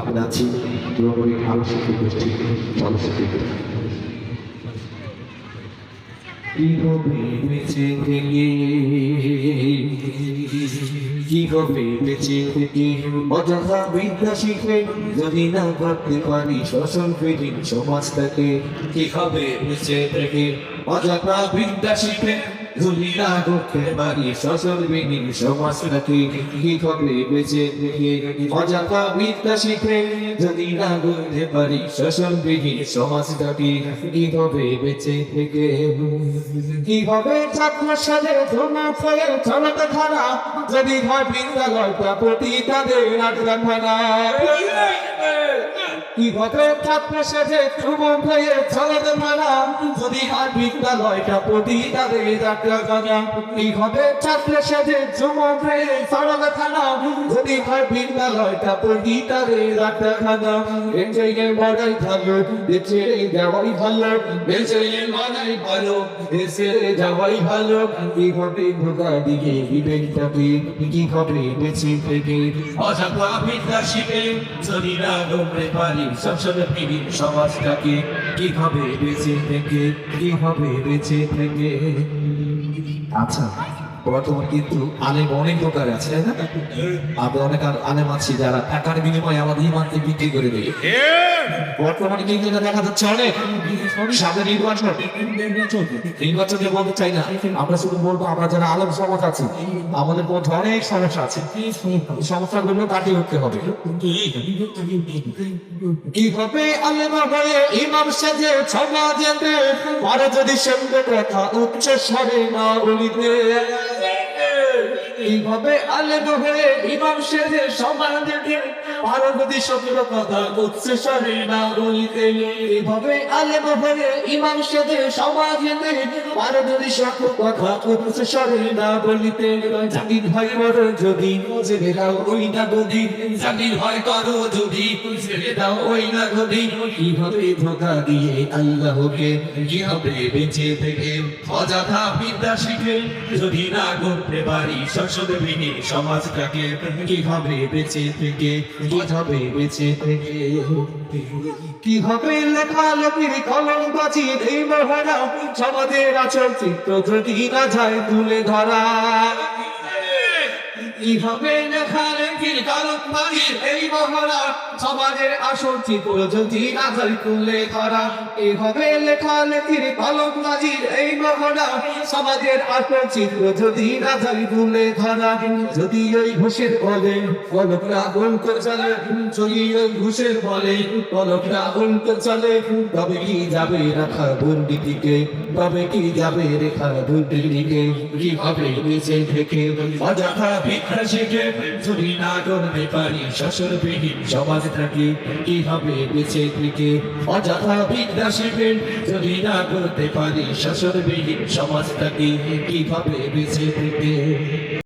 আমরা আছি পুরোপুরি আলোচিত গোষ্ঠী জনশক্তি কি হবে বেঁচে থেকে কি হবে বেঁচে থেকে, অযথা বিদ্যা শিখে যদি না করতে পারি শোষণ ফিরি সমাজটাকে কি হবে বেঁচে থেকে, অযথা বিদ্যা শিখে যদি না করতে পারি শোষণ ফিরি সমাজটাকে কি হবে বেঁচে থেকে অযথা বিদ্যা শিখে যদি না করতে পারি শোষণ ফিরি সমাজটাকে কি হবে বেঁচে থেকে। কি হবে ছাত্র সাথে ধর্মা ফলে চলতে খারাপ যদি হয় বিদ্যালয়টা প্রতি তাদের আটকাখানা কি হবে ছাত্র সাথে ধর্মা ফলে চলতে মারা যদি বিদ্যালয়টা প্রতি তাদের আটকাখানা কি হবে ছাত্র সাথে ধর্মা ফলে চলতে খারাপ যদি বিদ্যালয়টা প্রতি তাদের আটকাখানা বেঁচে ভালো ভালো ভালো দিকে থেকে অযথা বিদ্যা শিখে যদি না গমতে পারি। সবসময় ফিরি সমাজটাকে কীভাবে বেঁচে থেকে, কীভাবে বেঁচে থেকে? আচ্ছা বর্তমান কিন্তু আলেম অনেক প্রকার আছে, তাই না? আমরা অনেক আলেম আছি যারা টাকার বিনিময়ে আমাদের ইমানকে বিক্রি করে দেয়। বর্তমানে কিন্তু দেখা যাচ্ছে অনেক। সমাজ সমস্যাগুলো কাটিয়ে কীভাবে আলেমা হয়ে ইমাম সেজে সমাজেতে পরে যদি সঙ্গে কথা উচ্চ স্বরে না বলিতে এইভাবে আলেমা পরে যদি সঙ্গে কথা উচ্চ স্বরে না বলিতে এইভাবে আলেমা হয়ে ইমাম সেজে সমাজেতে পরে যদি সঙ্গে কথা উচ্চ স্বরে না বলিতে জাতির ভাই বড় যদি ছেড়ে দাও ওই না গদি জাতির ভয় করো যদি ছেড়ে দাও ওই না গদি কীভাবে ধোকা দিয়ে আল্লাহকে, কীভাবে বেঁচে থেকে অযথা বিদ্যা শিখে যদি না করতে পারি সংসদে ভেঙে সমাজটাকে, কীভাবে বেঁচে থেকে কীভাবে বেঁচে থেকে কীভাবে লেখালেখির কলম বাঁচি এই মহারা সমাজের আচল চিত্র যদি না যায় তুলে ধরা। যদি ওই ঘুষের বলে কলকরা অন্ত চলে। যদি ওই ঘুষের বলে কলকরা অন্ত চলে। তবে কি যাবে রাখা দুর্নীতিকে তবে কি যাবে রেখা দুর্নীতিকে কীভাবে বেঁচে থেকে? অযথা ভিক্ষা শিখে যদি না করতে পারি শ্বশুরবিহীন সমাজ থাকি, কীভাবে বেঁচে থেকে? অযথা বিদ্যা শিখে যদি না করতে পারি শ্বশুরবিহীন সমাজ থাকি, কীভাবে বেঁচে থেকে?